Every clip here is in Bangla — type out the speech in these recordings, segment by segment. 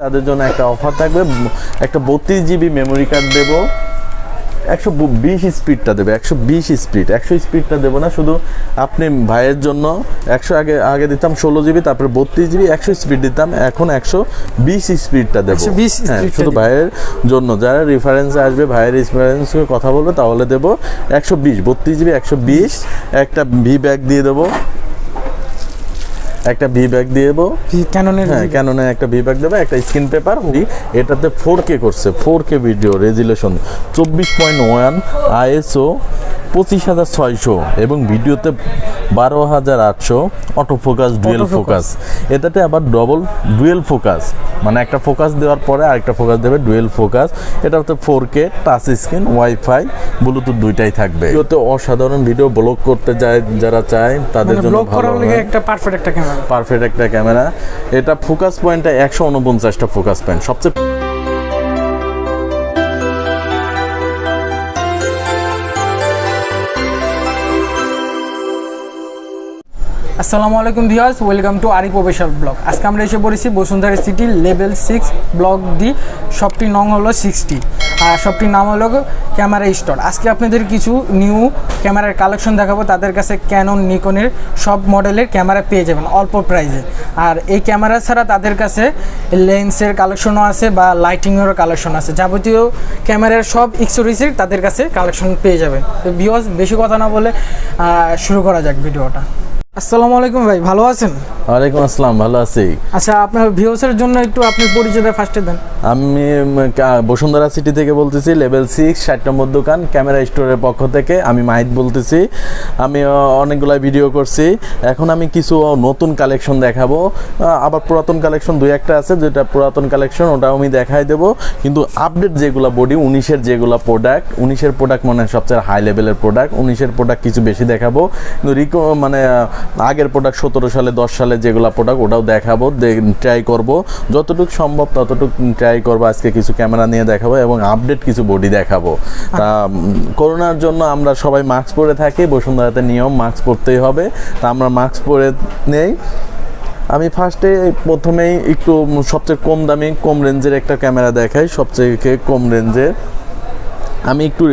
তাদের জন্য একটা অফার থাকবে। একটা বত্রিশ জিবি মেমোরি কার্ড দেবো। একশো বিশ স্পিডটা দেবে একশো বিশ স্পিড একশো স্পিডটা দেবো না শুধু আপনি ভাইয়ের জন্য একশো আগে আগে দিতাম ষোলো জিবি তারপরে বত্রিশ জিবি একশো স্পিড দিতাম এখন একশো বিশ স্পিডটা দেবো। 120 হ্যাঁ শুধু ভাইয়ের জন্য যারা রেফারেন্সে আসবে ভাইয়ের রেফারেন্স কথা বলবে তাহলে দেবো একশো বিশ বত্রিশ জিবি একশো বিশ একটা ভি ব্যাগ দিয়ে দেবো। একটা ভি ব্যাগ দিয়ে দেবো ক্যাননের হ্যাঁ ক্যাননে একটা বিভাগ দেবো একটা স্ক্রিন পেপার এটাতে ফোর কে করছে ফোর কে ভিডিও রেজুলেশন চব্বিশ পয়েন্ট ওয়ান আইএসও পঁচিশ হাজার ছয়শো এবং ভিডিওতে বারো হাজার আটশো অটো ফোকাস ডুয়েল ফোকাস এটাতে আবার ডবল ডুয়েল ফোকাস মানে একটা ফোকাস দেওয়ার পরে আরেকটা ফোকাস দেবে ডুয়েল ফোকাস এটা হচ্ছে four K touch screen wifi bluetooth দুইটাই থাকবে। ভিডিওতে অসাধারণ ভিডিও ব্লগ করতে যায় যারা চায় তাদের মানে জন্য ভালো। একটা পারফেক্ট একটা ক্যামেরা পারফেক্ট একটা ক্যামেরা এটা ফোকাস পয়েন্টটা একশো উনপঞ্চাশটা ফোকাস পয়েন্ট সবচেয়ে আসসালামু আলাইকুম ভিউয়ার্স, ওয়েলকাম টু আরি প্রফেশনাল ব্লগ। আজকে আমরা এসে পড়েছি Bashundhara city level six block D, শপটির নং হলো সিক্সটি। শপটির নাম হলো ক্যামেরা স্টোর। আজকে আপনাদের কিছু নিউ ক্যামেরার কালেকশন দেখাবো, তাদের কাছে ক্যানন নিকনের সব মডেলের ক্যামেরা পেয়ে যাবেন অল্প প্রাইসে আর এই ক্যামেরা ছাড়া তাদের কাছে লেন্সের কালেকশনও আছে বা লাইটিংয়েরও কালেকশন আছে। যাবতীয় ক্যামেরার সব এক্সেসরিজের তাদের কাছে কালেকশন পেয়ে যাবেন। তো ভিউয়ার্স বেশি কথা না বলে শুরু করা যাক ভিডিওটা। আসসালামু আলাইকুম ভাই ভালো আছেন? ওয়ালাইকুম আসসালাম ভালো আছি। আচ্ছা আপনার ভিউসের জন্য একটু আপনি পরিচয়টা ফার্স্টে দেন। আমি বসুন্ধরা সিটি থেকে বলতেছি লেভেল সিক্স ষাট নম্বর দোকান ক্যামেরা স্টোরের পক্ষ থেকে। আমি মাহিত বলতেছি আমি অনেকগুলা ভিডিও করছি। এখন আমি কিছু নতুন কালেকশন দেখাবো। আবার পুরাতন কালেকশন দুই একটা আছে যেটা পুরাতন কালেকশন ওটাও আমি দেখাই দেবো। কিন্তু আপডেট যেগুলো বডি উনিশের যেগুলো প্রোডাক্ট উনিশের প্রোডাক্ট মানে সবচেয়ে হাই লেভেলের প্রোডাক্ট উনিশের প্রোডাক্ট কিছু বেশি দেখাবো। কিন্তু রিকো মানে আগের প্রোডাক্ট সতেরো সালে, দশ সালে যেগুলো প্রোডাক্ট ওটাও দেখাবো ট্রাই করব। যতটুকু সম্ভব ততটুকু ট্রাই করব। আজকে কিছু ক্যামেরা নিয়ে দেখাবো এবং আপডেট কিছু বডি দেখাবো। তা করোনার জন্য আমরা সবাই মাস্ক পরে থাকি, বসুন্ধরাতে নিয়ম মাস্ক পরতেই হবে। তা আমরা মাস্ক পরে নেই। আমি ফার্স্টে প্রথমেই একটু সবচেয়ে কম দামি, কম রেঞ্জের একটা ক্যামেরা দেখাই, সবচেয়ে কম রেঞ্জের আমি একটু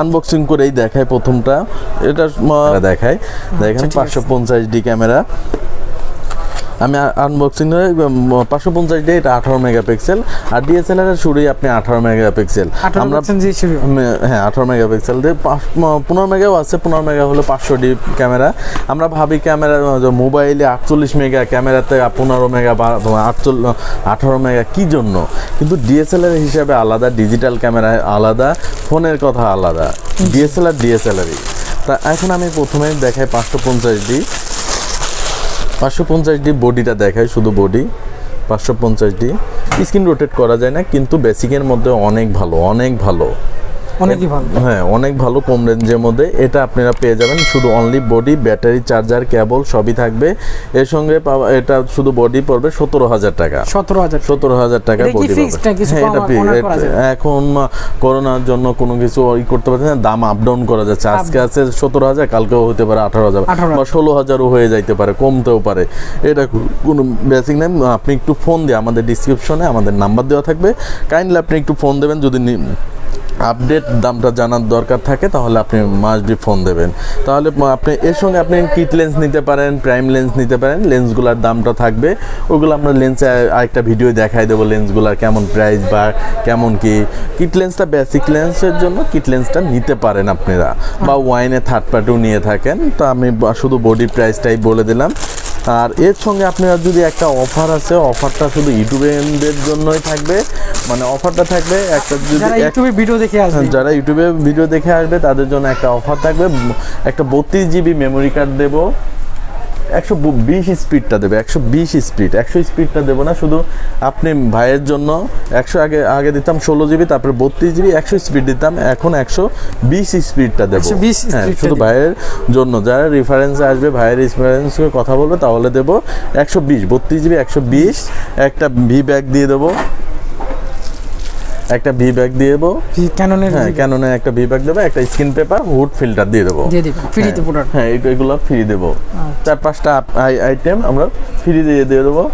আনবক্সিং করেই দেখাই প্রথমটা। এটা দেখাই। দেখেন পাঁচশো পঞ্চাশ ডি ক্যামেরা। আমি আনবক্সিং পাঁচশো পঞ্চাশ ডি এটা আঠারো মেগাপিক্সেল। আর ডিএসএলআর এর শুরুই আপনি আঠারো মেগাপিক্সেল। আমরা হ্যাঁ আঠারো মেগাপিক্সেল দিয়ে পনেরো মেগাও আছে পনেরো মেগা হলো পাঁচশো ডি ক্যামেরা। আমরা ভাবি ক্যামেরা মোবাইলে আটচল্লিশ মেগা ক্যামেরাতে পনেরো মেগা বা আটচল্লিশ আঠারো মেগা কী জন্য? কিন্তু ডিএসএলআর হিসাবে আলাদা ডিজিটাল ক্যামেরা আলাদা ফোনের কথা আলাদা। ডিএসএলআর ডিএসএলআরই তা এখন আমি প্রথমে দেখাই পাঁচশো পঞ্চাশ ডি। পাঁচশো পঞ্চাশ ডি বডিটা দেখায় শুধু বডি, পাঁচশো পঞ্চাশ ডি। স্ক্রিন রোটেট করা যায় না, কিন্তু বেসিকের মধ্যে অনেক ভালো অনেক ভালো। অনেকই ভালো। হ্যাঁ অনেক ভালো কম রেঞ্জের মধ্যে। এটা আপনারা পেয়ে যাবেন শুধু only body battery charger cable সবই থাকবে। এর সঙ্গে এটা শুধু বডি পড়বে সতেরো হাজার টাকা। সতেরো হাজার সতেরো হাজার টাকা বডি হ্যাঁ? এখন করোনার জন্য কোনো কিছু ই করতে পারছে না দাম আপ ডাউন করা যাচ্ছে। আজকে আছে সতেরো হাজার কালকেও হতে পারে আঠারো হাজার। বা ষোলো হাজারও হয়ে যাইতে পারে কমতেও পারে। এটা কোনো বেসিক নেই আপনি একটু ফোন দিয়ে আমাদের ডিসক্রিপশনে আমাদের নাম্বার দেওয়া থাকবে। কাইন্ডলি আপনি একটু ফোন দেবেন যদি আপডেট দামটা জানার দরকার থাকে, তাহলে আপনি মাস্ট ফোন দেবেন। তাহলে আপনি এর সঙ্গে আপনি কিট লেন্স নিতে পারেন প্রাইম লেন্স নিতে পারেন লেন্সগুলোর দামটা থাকবে। ওগুলো আমরা লেন্সে আরেকটা ভিডিও দেখাই দেবো লেন্সগুলোর কেমন প্রাইস বা কেমন কি। কিট লেন্সটা বেসিক লেন্সের জন্য কিট লেন্সটা নিতে পারেন আপনারা। বা ওয়াইনে থার্ড পার্টিও নিয়ে থাকেন, তো আমি শুধু বডি প্রাইসটাই বলে দিলাম। আর এর সঙ্গে আপনারা যদি একটা অফার আছে অফারটা শুধু ইউটিউবের জন্যই থাকবে। মানে অফারটা থাকবে একটা যদি ইউটিউবে ভিডিও দেখে আসবে। হ্যাঁ, যারা ইউটিউবে ভিডিও দেখে আসবে তাদের জন্য একটা অফার থাকবে। একটা বত্রিশ জিবি মেমোরি কার্ড দেবো। একশো বিশ স্পিডটা দেবে একশো বিশ স্পিড। একশো স্পিডটা দেবো না শুধু আপনি ভাইয়ের জন্য একশো আগে আগে দিতাম ষোলো জিবি তারপরে বত্রিশ জিবি একশো স্পিড দিতাম এখন একশো বিশ স্পিডটা দেবো। 120 হ্যাঁ শুধু ভাইয়ের জন্য যারা রেফারেন্সে আসবে ভাইয়ের রেফারেন্স কথা বলবে তাহলে দেবো একশো বিশ বত্রিশ জিবি একশো বিশ একটা ভি ব্যাগ দিয়ে দেবো। একটা ভি ব্যাগ দিয়ে দেবো। ক্যাননের হ্যাঁ ক্যাননের একটা ভি ব্যাগ দেবো একটা স্ক্রিন পেপার হুড ফিল্টার দিয়ে দেবো। দিয়ে দেবো ফ্রিতে পুরো হ্যাঁ এইগুলো এগুলো ফ্রি দেবো চার পাঁচটা আইটেম আমরা ফ্রি দিয়ে দিয়ে দেবো।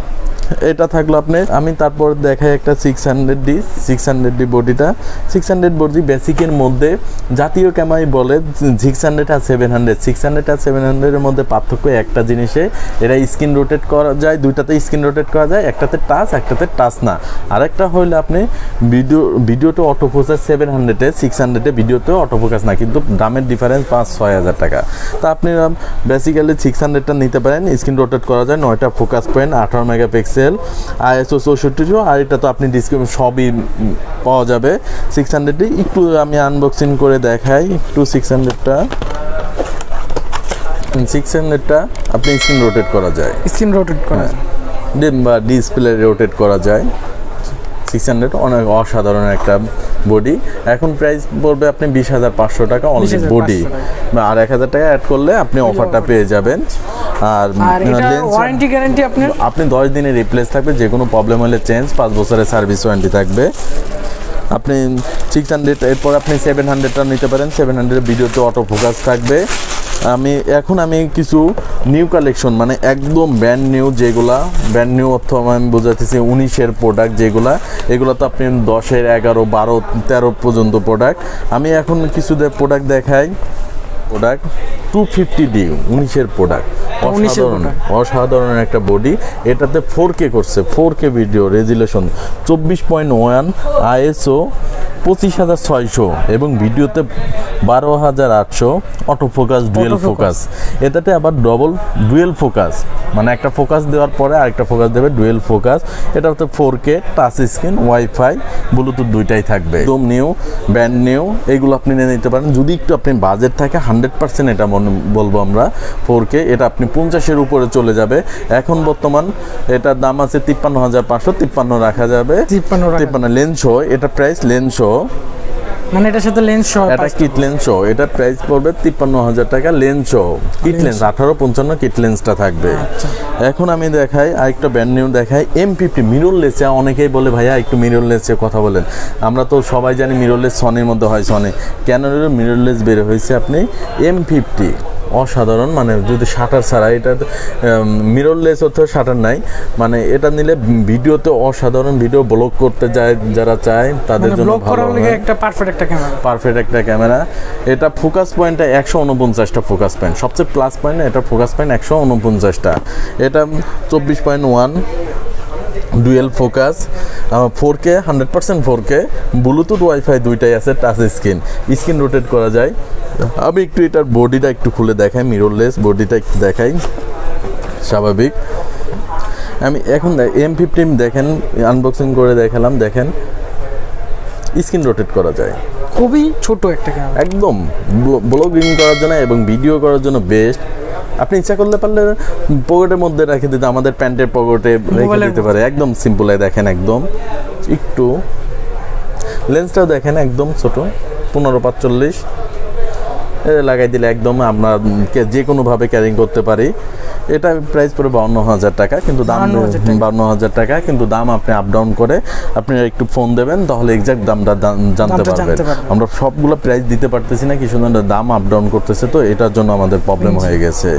এটা থাকল আপনি, আমি তারপর দেখাই একটা six hundred D six hundred D বডিটা। সিক্স হান্ড্রেড বডি বেসিকের মধ্যে, জাতীয় ক্যামাই বলে সিক্স হান্ড্রেড আর সেভেন হান্ড্রেড সিক্স হান্ড্রেড আর সেভেন হান্ড্রেডের মধ্যে পার্থক্য একটা জিনিসে এটা স্ক্রিন রোটেট করা যায়, দুইটাতে স্ক্রিন রোটেট করা যায়, একটাতে টাচ একটাতে টাচ না। আরেকটা হইলে আপনি ভিডিও ভিডিওতে অটো ফোকাস সেভেন হান্ড্রেডে সিক্স হান্ড্রেডে ভিডিওতে অটো ফোকাস না, কিন্তু দামের ডিফারেন্স পাঁচ, ছয় হাজার টাকা। তা আপনি বেসিক্যালি সিক্স হান্ড্রেডটা নিতে পারেন স্ক্রিন রোটেট করা যায়, নয়টা ফোকাস পয়েন্ট আঠারো মেগাপিক্সেল আইএসও চৌষট্টিশো আর এটা তো আপনি ডিসক্রিপ সবই পাওয়া যাবে। সিক্স হান্ড্রেডে একটু আমি আনবক্সিং করে দেখাই একটু সিক্স হান্ড্রেডটা সিক্স হান্ড্রেডটা আপনি স্ক্রিন রোটেট করা যায়। স্ক্রিন রোটেট করা যায়। বা ডিসপ্লে রোটেট করা যায়। সিক্স হান্ড্রেড অনেক অসাধারণ একটা বডি এখন প্রাইস পড়বে আপনি বিশ হাজার পাঁচশো টাকা অনলি 20,500 বডি আর এক হাজার টাকা অ্যাড করলে আপনি অফারটা পেয়ে যাবেন। আর ওয়ারেন্টি গ্যারান্টি আপনার? আপনি দশ দিনের রিপ্লেস থাকবে যে কোনো প্রবলেম হলে চেঞ্জ পাঁচ বছরের সার্ভিস ওয়ারেন্টি থাকবে। আপনি সিক্স হান্ড্রেড এরপর আপনি সেভেন হান্ড্রেডটা নিতে পারেন সেভেন হান্ড্রেড ভিডিওতে অটো ফোকাস থাকবে। আমি এখন আমি কিছু নিউ কালেকশন মানে একদম ব্র্যান্ড নিউ যেগুলা ব্র্যান্ড নিউ অর্থ আমি বোঝাতেছি উনিশের প্রোডাক্ট যেগুলা এগুলো তো আপনি দশের এগারো বারো তেরো পর্যন্ত প্রোডাক্ট আমি এখন কিছু প্রোডাক্ট দেখাই। প্রোডাক্ট টু ফিফটি ডি উনিশের প্রোডাক্ট 19 অসাধারণ অসাধারণ একটা বডি এটাতে ফোর কে করছে ফোর কে ভিডিও রেজুলেশন চব্বিশ পয়েন্ট ওয়ান আইএসও পঁচিশ হাজার ছয়শো এবং ভিডিওতে বারো হাজার আটশো অটো ফোকাস ডুয়েল ফোকাস এটাতে আবার ডবল ডুয়েল ফোকাস মানে একটা ফোকাস দেওয়ার পরে আরেকটা ফোকাস দেবে ডুয়েল ফোকাস এটা হচ্ছে four K touch screen wifi bluetooth দুইটাই থাকবে। একদম নিউ ব্যান্ড নিউ এগুলো আপনি নিয়ে নিতে পারেন। যদি একটু আপনি বাজেট থাকে হান্ড্রেড পার্সেন্ট এটা মনে বলব আমরা ফোর কে এটা আপনি পঞ্চাশের উপরে চলে যাবে। এখন বর্তমান এটার দাম আছে তিপ্পান্ন হাজার পাঁচশো তিপ্পান্ন রাখা যাবে। তিপ্পান্ন তিপ্পান্ন লেন্স এটা প্রাইস লেন্স মানে এটার সাথে লেন্স সহ এটা কিট লেন্স সহ এটা প্রাইস পড়বে তিপ্পান্ন হাজার টাকা লেন্স সহ কিট লেন্স আঠারো পঞ্চান্ন কিট লেন্সটা থাকবে। আচ্ছা। এখন আমি দেখাই আরেকটা ব্র্যান্ড নিউ দেখাই এম ফিফটি মিরর লেসে অনেকেই বলে ভাইয়া একটু মিরর লেসে কথা বলেন। আমরা তো সবাই জানি মিরলেস সনের মধ্যে হয় সনি কেন মিরর লেস বের হয়েছে আপনি? এম ফিফটি অসাধারণ মানে যদি শাটার ছাড়া এটা মিররলেস হচ্ছে শাটার নাই মানে এটা নিলে ভিডিওতে অসাধারণ ভিডিও ব্লগ করতে যায় যারা চায় তাদের মানে জন্য ভালো। একটা পারফেক্ট একটা ক্যামেরা পারফেক্ট একটা ক্যামেরা এটা ফোকাস পয়েন্টটা একশো উনপঞ্চাশটা ফোকাস পয়েন্ট সবচেয়ে প্লাস পয়েন্ট এটা ফোকাস পয়েন্ট একশো উনপঞ্চাশটা। এটা চব্বিশ point one dual focus four K hundred percent four K bluetooth wifi দুইটাই আছে টাচ স্ক্রিন স্ক্রিন রোটেট করা যায়। আমি একটু এটার বডিটা একটু খুলে দেখাই মিররলেস বডিটা একটু দেখাই। স্বাভাবিক। আমি এখন এম ফিফটিন দেখেন আনবক্সিং করে দেখালাম দেখেন। স্ক্রিন রোটেট করা যায়। খুবই ছোট একটা ক্যামেরা একদম। ব্লগিং করার জন্য এবং ভিডিও করার জন্য বেস্ট আপনি ইচ্ছা করলে পারলে পকেটের মধ্যে রেখে দিতে আমাদের প্যান্টের পকেটে রেখে দিতে পারে। একদম সিম্পলে দেখেন একদম একটু লেন্সটাও দেখেন একদম ছোট পনেরো পাঁচচল্লিশ। লাগাই দিলে একদম আমরা যে কোনোভাবে ক্যারিং করতে পারি। এটা প্রাইস পড়ে বাউন্ন হাজার টাকা কিন্তু দাম 52,000 টাকা। বাউন্ন হাজার টাকা কিন্তু দাম আপনি আপ ডাউন করে আপনি একটু ফোন দেবেন তাহলে এক্সাক্ট দামটা জানতে পারবেন। আমরা সবগুলো প্রাইস দিতে পারতেছি না কিছু দাম আপ ডাউন করতেছে তো এটার জন্য আমাদের প্রবলেম হয়ে গেছে।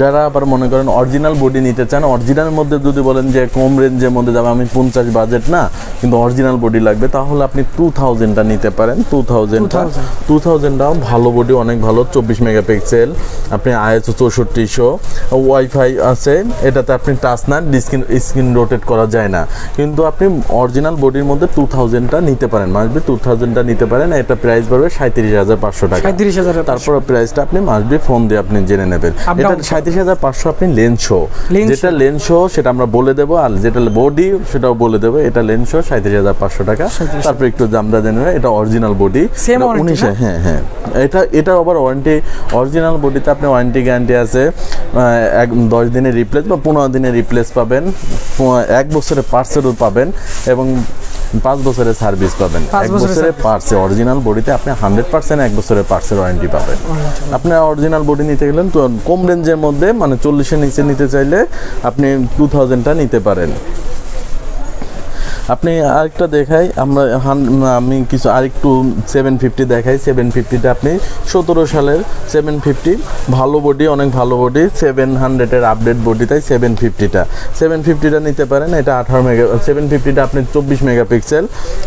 যারা আবার মনে করেন অরিজিনাল বডি নিতে চান অরিজিনাল মধ্যে যদি বলেন যে কম রেঞ্জের মধ্যে যাবে আমি পঞ্চাশ বাজেট না কিন্তু অরিজিনাল বডি লাগবে তাহলে আপনি টু থাউজেন্ডটা নিতে পারেন। টু থাউজেন্ডটা টু থাউজেন্ডটাও ভালো বডি অনেক ভালো চব্বিশ মেগাপিক্সেল আপনি আইএসও চৌষট্টিশো ওয়াইফাই আছে এটাতে আপনি টাচ না স্ক্রিন স্ক্রিন রোটেট করা যায় না। কিন্তু আপনি অরিজিনাল বডির মধ্যে টু থাউজেন্ডটা নিতে পারেন মাসবি টু থাউজেন্ডটা নিতে পারেন এটা প্রাইস পড়বে সাঁত্রিশ হাজার পাঁচশো টাকা। সাঁত্রিশ হাজার তারপর প্রাইসটা আপনি মাসবি ফোন দিয়ে আপনি জেনে নেবেন। এটা। সাঁত্রিশ হাজার পাঁচশো আপনি লেন্স শো যেটা লেন্স শো সেটা আমরা বলে দেবো আর যেটা বডি সেটাও বলে দেবো এটা লেন্স শো সাঁত্রিশ হাজার পাঁচশো টাকা। 37,000 তারপর একটু দামটা জেনে এটা অরিজিনাল বডি উনিশে হ্যাঁ হ্যাঁ। এটা এটা আবার ওয়ারেন্টি অরিজিনাল বডিতে আপনি ওয়ারেন্টি গ্যারান্টি আছে এক দশ দিনের রিপ্লেস বা পনেরো দিনের রিপ্লেস পাবেন এক বছরের পার্সেলও পাবেন এবং পাঁচ বছরের সার্ভিস পাবেন। এক বছরের পার্সে অরিজিনাল বডিতে আপনি হান্ড্রেড পার্সেন্ট এক বছরের পার্সের ওয়ারেন্টি পাবেন। আপনি অরিজিনাল বডি নিতে গেলেন তো কম রেঞ্জের মধ্যে মানে চল্লিশের নিচে নিতে চাইলে আপনি টু থাউজেন্ডটা নিতে পারেন। আপনি আরেকটা দেখাই আমরা আমি কিছু আরেকটু সেভেন ফিফটি দেখাই সেভেন ফিফটিটা আপনি সতেরো সালের সেভেন ফিফটি ভালো বডি অনেক ভালো বডি সেভেন হান্ড্রেডের আপডেট বডি তাই সেভেন ফিফটিটা সেভেন ফিফটিটা নিতে পারেন এটা আঠারো মেগা সেভেন ফিফটিটা আপনি চব্বিশ মেগাপিক্সেল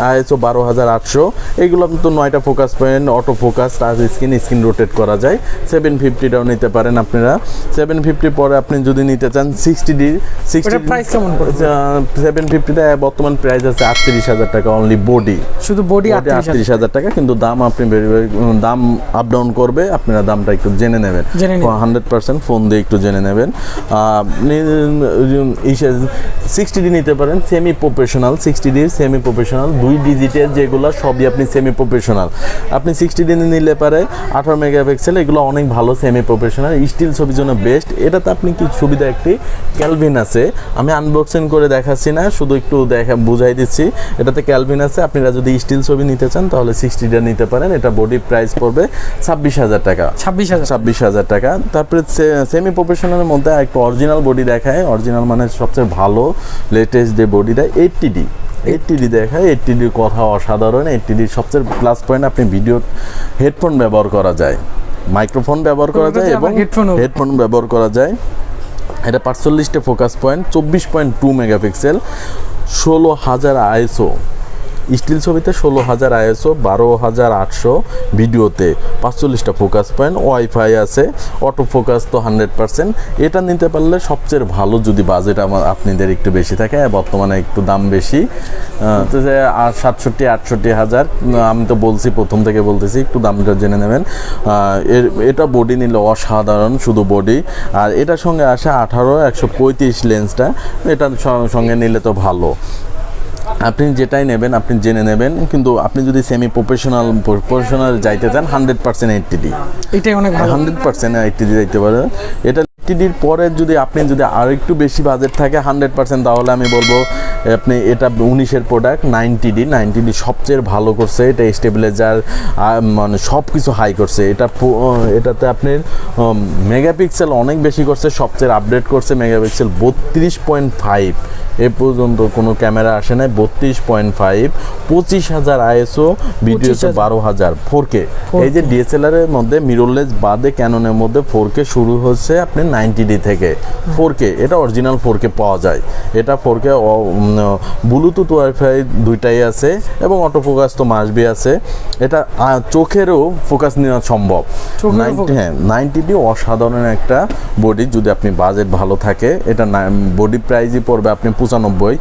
আইএসও বারো হাজার আটশো এগুলো তো নয়টা focus point auto focus touch screen screen rotate করা যায়। সেভেন ফিফটিটাও নিতে পারেন আপনারা। সেভেন ফিফটির পরে আপনি যদি নিতে চান সিক্সটি ডি সিক্সটি প্রাইস কেমন সেভেন ফিফটিটা বর্তমান প্রাইস আছে আটত্রিশ হাজার টাকা অনলি বডি শুধু বডি আটত্রিশ হাজার টাকা কিন্তু দাম আপনি দাম আপ ডাউন করবে আপনারা দামটা একটু জেনে নেবেন। হান্ড্রেড পার্সেন্ট ফোন দিয়ে একটু জেনে নেবেন। সিক্সটি ডি নিতে পারেন semi professional sixty D semi professional দুই ডিজিটের যেগুলো সবই আপনি সেমি প্রফেশনাল আপনি সিক্সটি ডি নিলে পারে আঠারো মেগাপিক্সেল এগুলো অনেক ভালো সেমি প্রফেশনাল স্টিল ছবির জন্য বেস্ট এটাতে আপনি কি সুবিধা একটি ক্যালভিন আছে। আমি আনবক্সিং করে দেখাচ্ছি না শুধু একটু দেখা বুঝাই দিচ্ছি। এটাতে ক্যালভিন আছে। আপনারা যদি স্টিল ছবি নিতে চান তাহলে সিক্সটিটা নিতে পারেন। এটা বডি প্রাইস পড়বে ছাব্বিশ হাজার টাকা। ছাব্বিশ হাজার। ছাব্বিশ হাজার টাকা। তারপরে সেমি প্রফেশনালের মধ্যে একটা অরিজিনাল বডি দেখায়। অরিজিনাল মানে সবচেয়ে ভালো লেটেস্ট যে বডি দেয় এইটটি ডি এইটটি ডি দেখায়। এইটটি ডির কথা অসাধারণ। এইটটি ডির সবচেয়ে প্লাস পয়েন্ট আপনি ভিডিও হেডফোন ব্যবহার করা যায়। মাইক্রোফোন ব্যবহার করা যায় এবং হেডফোন ব্যবহার করা যায়। এটা পাঁচচল্লিশটা ফোকাস পয়েন্ট চব্বিশ পয়েন্ট টু মেগাপিক্সেল ষোলো হাজার আইএসও স্টিল ছবিতে ষোলো হাজার আইএসও বারো হাজার আটশো ভিডিওতে পাঁচচল্লিশটা ফোকাস পয়েন্ট ওয়াইফাই আছে অটো ফোকাস তো হান্ড্রেড পার্সেন্ট। এটা নিতে পারলে সবচেয়ে ভালো যদি বাজেট আমার আপনাদের একটু বেশি থাকে বর্তমানে একটু দাম বেশি। তো যে আর সাতষট্টি, আটষট্টি হাজার আমি তো বলছি, প্রথম থেকে বলতেছি, একটু দামটা জেনে নেবেন। এর এটা বডি নিলে অসাধারণ, শুধু বডি আর এটার সঙ্গে আসে আঠারো, একশো পঁয়ত্রিশ লেন্সটা এটার স- সঙ্গে নিলে তো ভালো। আপনি যেটাই নেবেন আপনি জেনে নেবেন কিন্তু আপনি যদি সেমি প্রফেশনাল প্রফেশনাল যাইতে চান হান্ড্রেড পার্সেন্ট এইটটি ডি এটাই অনেক হান্ড্রেড পার্সেন্ট এইটটি ডি যাইতে পারে। এটা এইটটিডির পরে যদি আপনি যদি আর একটু বেশি বাজেট থাকে হান্ড্রেড পার্সেন্ট তাহলে আমি বলব আপনি এটা উনিশের product ninety D ninety D সবচেয়ে ভালো করছে। এটা স্টেবিলাইজার মানে সব কিছু হাই করছে। এটা এটাতে আপনি মেগাপিক্সেল অনেক বেশি করছে সবচেয়ে আপডেট করছে মেগাপিক্সেল বত্রিশ পয়েন্ট ফাইভ এ পর্যন্ত কোনো ক্যামেরা আসে নাই। বত্রিশ পয়েন্ট ফাইভ পঁচিশ হাজার আইএসও ভিডিও বারো হাজার ফোর কে এই যে ডিএসএলআর এর মধ্যে মিররলেস বাদে ক্যাননের মধ্যে ফোর কে শুরু হচ্ছে আপনি নাইনটি ডি থেকে। ফোর কে এটা অরিজিনাল ফোর কে পাওয়া যায়। এটা ফোর কে ব্লুটুথ ওয়াইফাই দুইটাই আছে এবং অটো ফোকাস তো মাসবি আছে। এটা চোখেরও ফোকাস নেওয়া সম্ভব। চোখেরও 90 focus- হ্যাঁ নাইনটি ডি অসাধারণ একটা বডি যদি আপনি বাজেট ভালো থাকে। এটা বডি প্রাইজই পড়বে আপনি পঁচানব্বই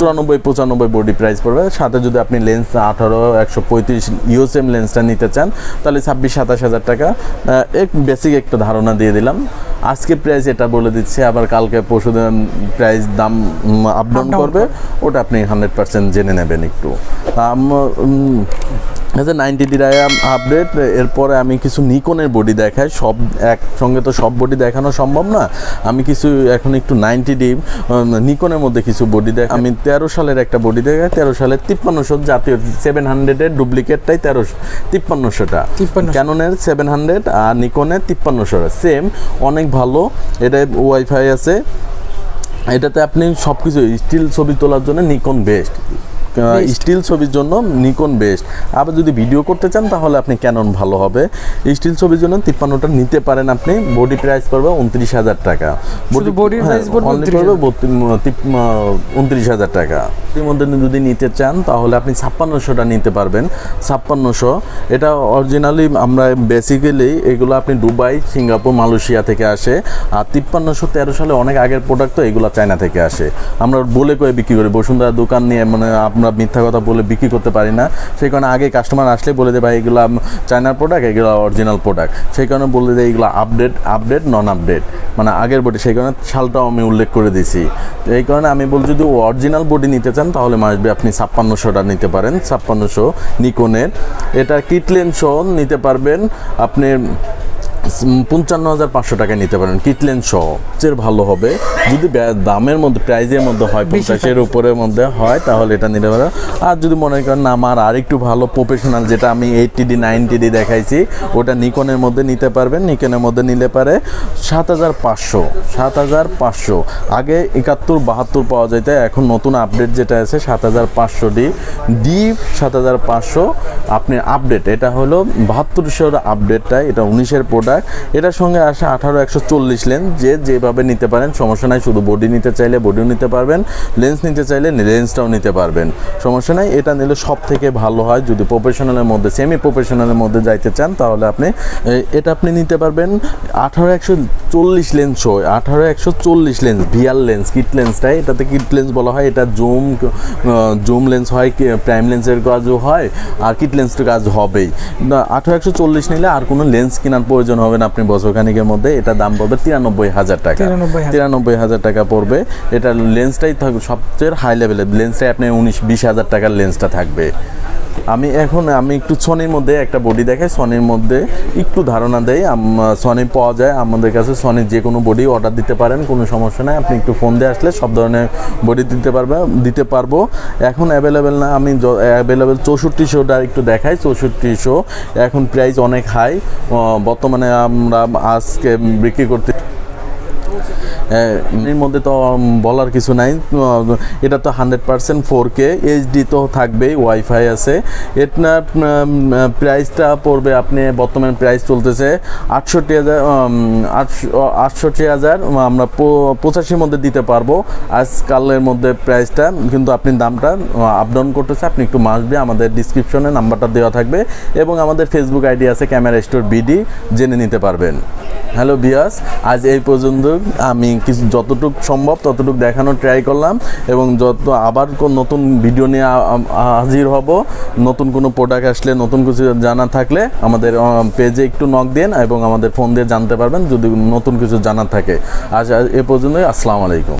চুরানব্বই পঁচানব্বই বডি প্রাইস পড়বে। সাথে যদি আপনি লেন্স আঠারো একশো পঁয়ত্রিশ ইউএসএম লেন্সটা নিতে চান তাহলে ছাব্বিশ সাতাশ হাজার টাকা। এক বেসিক একটা ধারণা দিয়ে দিলাম। আজকে প্রাইস এটা বলে দিচ্ছে আবার কালকে পরশু প্রাইস দাম আপ ডাউন করবে। ওটা আপনি হান্ড্রেড পার্সেন্ট জেনে নেবেন একটু। আচ্ছা নাইনটি ডিরায়াম আপডেট এরপরে আমি কিছু নিকনের বডি দেখাই। সব একসঙ্গে তো সব বডি দেখানো সম্ভব না। আমি কিছু এখন একটু নাইনটি ডি নিকনের মধ্যে কিছু বডি দেখ আমি তেরো সালের একটা বডি দেখাই। তেরো সালের তিপ্পান্নশো জাতীয় সেভেন হান্ড্রেডের ডুপ্লিকেটটাই তেরোশো তিপ্পান্নশোটা। ক্যাননের সেভেন হান্ড্রেড আর নিকনের তিপ্পান্নশোটা। সেম অনেক ভালো। এটা ওয়াইফাই আছে। এটাতে আপনি সব কিছু স্টিল ছবি তোলার জন্য নিকন বেস্ট. স্টিল ছবির জন্য নিকন বেস্ট আবার যদি ভিডিও করতে চান তাহলে আপনি ক্যানন ভালো হবে। স্টিল ছবির জন্য তিপ্পান্নটা নিতে পারেন আপনি। বডি প্রাইস পড়বে উনত্রিশ হাজার টাকা। body হ্যাঁ, পড়বে only 29,000 পড়বে বত্রিশ- তিপ- উনত্রিশ হাজার টাকা। এর মধ্যে যদি নিতে চান তাহলে আপনি ছাপ্পান্নশোটা নিতে পারবেন। ছাপ্পান্নশো। এটা অরিজিনালি আমরা বেসিক্যালি এগুলো আপনি দুবাই সিঙ্গাপুর মালয়েশিয়া থেকে আসে। আর তিপ্পান্নশো তেরো সালে অনেক আগের প্রোডাক্ট তো এগুলো চায়না থেকে আসে। আমরা বলে কয়ে বিক্রি করি। বসুন্ধরা দোকান নিয়ে মানে আমরা মিথ্যা কথা বলে বিক্রি করতে পারি না। সেই কারণে আগে কাস্টমার আসলে বলে দেয়, ভাই, এগুলো চায়নার প্রোডাক্ট এগুলো অরিজিনাল প্রোডাক্ট সেই কারণে বলে দেয়, এগুলো আপডেট আপডেট নন আপডেট মানে আগের বডি সেই কারণে সালটাও আমি উল্লেখ করে দিছি তো এই কারণে আমি বলছি যদি অরিজিনাল বডি নিতে চান, তাহলে মাসবে আপনি ছাপ্পান্নশোটা নিতে পারেন, ছাপ্পান্নশো নিকনের। এটা কিটলেন লেন্সও নিতে পারবেন। আপনি পঞ্চান্ন হাজার পাঁচশো টাকায় নিতে পারেন কিটলেন সহ। চেয়ে ভালো হবে। যদি দামের মধ্যে প্রাইজের মধ্যে হয় পঞ্চাশের উপরের মধ্যে হয় তাহলে এটা নিতে পারেন। আর যদি মনে করেন না আমার আরেকটু ভালো প্রফেশনাল যেটা আমি এইটটি ডি নাইনটি ডি দেখাইছি ওটা নিকনের মধ্যে নিতে পারবেন। নিকনের মধ্যে নিলে পারে সাত হাজার পাঁচশো সাত হাজার পাঁচশো। আগে একাত্তর বাহাত্তর পাওয়া যেত এখন নতুন আপডেট যেটা আছে সাত হাজার পাঁচশো ডি ডি সাত হাজার পাঁচশো। আপনি আপডেট এটা হলো বাহাত্তরশোর আপডেটটা এটা উনিশের প্রোডাক্ট এটার সঙ্গে আসে আঠারো একশো চল্লিশ লেন্স, যে যেভাবে নিতে পারেন, সমস্যা নাই, শুধু বডি নিতে চাইলে বডিও নিতে পারবেন লেন্স নিতে চাইলে লেন্সটাও নিতে পারবেন, সমস্যা নাই। এটা নিলে সব থেকে ভালো হয়, যদি প্রফেশনালের মধ্যে সেমি প্রফেশনালের মধ্যে যাইতে চান, তাহলে আপনি এটা আপনি নিতে পারবেন আঠারো একশো চল্লিশ লেন্স হয় আঠারো একশো চল্লিশ লেন্স ভিআর লেন্স কিট লেন্সটাই এটাতে কিট লেন্স বলা হয় এটা জুম জুম লেন্স হয় প্রাইম লেন্সের কাজও হয় আর কিট লেন্সের কাজ হবেই। আঠারো একশো চল্লিশ নিলে আর কোনো লেন্স কেনার প্রয়োজন হবে না আপনি বছরখানিকের মধ্যে। এটা দাম পড়বে তিরানব্বই হাজার টাকা। তিরানব্বই হাজার। টাকা পড়বে। এটা লেন্সটাই থাকবে সবচেয়ে হাই লেভেলের লেন্সটাই আপনি উনিশ বিশ হাজার টাকার লেন্সটা থাকবে। আমি এখন, আমি একটু সনির মধ্যে একটা বডি দেখাই। সনির মধ্যে একটু ধারণা দেয় সনি পাওয়া যায়। আমাদের কাছে সনির যে কোনো বডি অর্ডার দিতে পারেন, কোনো সমস্যা নাই। আপনি একটু ফোন দিয়ে আসলে সব ধরনের বডি দিতে পারবে, দিতে পারব। এখন অ্যাভেলেবেল না, আমি অ্যাভেলেবেল চৌষট্টিশোটা একটু দেখাই। চৌষট্টিশো এখন প্রাইস অনেক হাই বর্তমানে আমরা আজকে বিক্রি করতে এর মধ্যে তো বলার কিছু নাই। এটা তো hundred percent four K HD তো থাকবেই ওয়াইফাই আছে। এটার প্রাইসটা পড়বে আপনি, বর্তমান প্রাইস চলতেছে আটষট্টি হাজার আটষট্টি হাজার আমরা পঁচাশির মধ্যে দিতে পারব। আজকালের মধ্যে প্রাইসটা, কিন্তু আপনি দামটা আপ ডাউন করতেছে, আপনি একটু মাসবে আমাদের ডিসক্রিপশনে নাম্বারটা দেওয়া থাকবে। এবং আমাদের ফেসবুক আইডি আছে ক্যামেরা স্টোর বিডি জেনে নিতে পারবেন। হ্যালো বিয়াস আজ এই পর্যন্ত আমি কিছু যতটুকু সম্ভব, ততটুকু দেখানোর ট্রাই করলাম এবং যত আবার নতুন ভিডিও নিয়ে হাজির হব, নতুন কোনো প্রোডাক্ট আসলে, নতুন কিছু জানা থাকলে আমাদের পেজে একটু নক দেন এবং আমাদের ফোন দিয়ে জানতে পারবেন যদি নতুন কিছু জানা থাকে। আজ এ পর্যন্তই, আসসালামু আলাইকুম।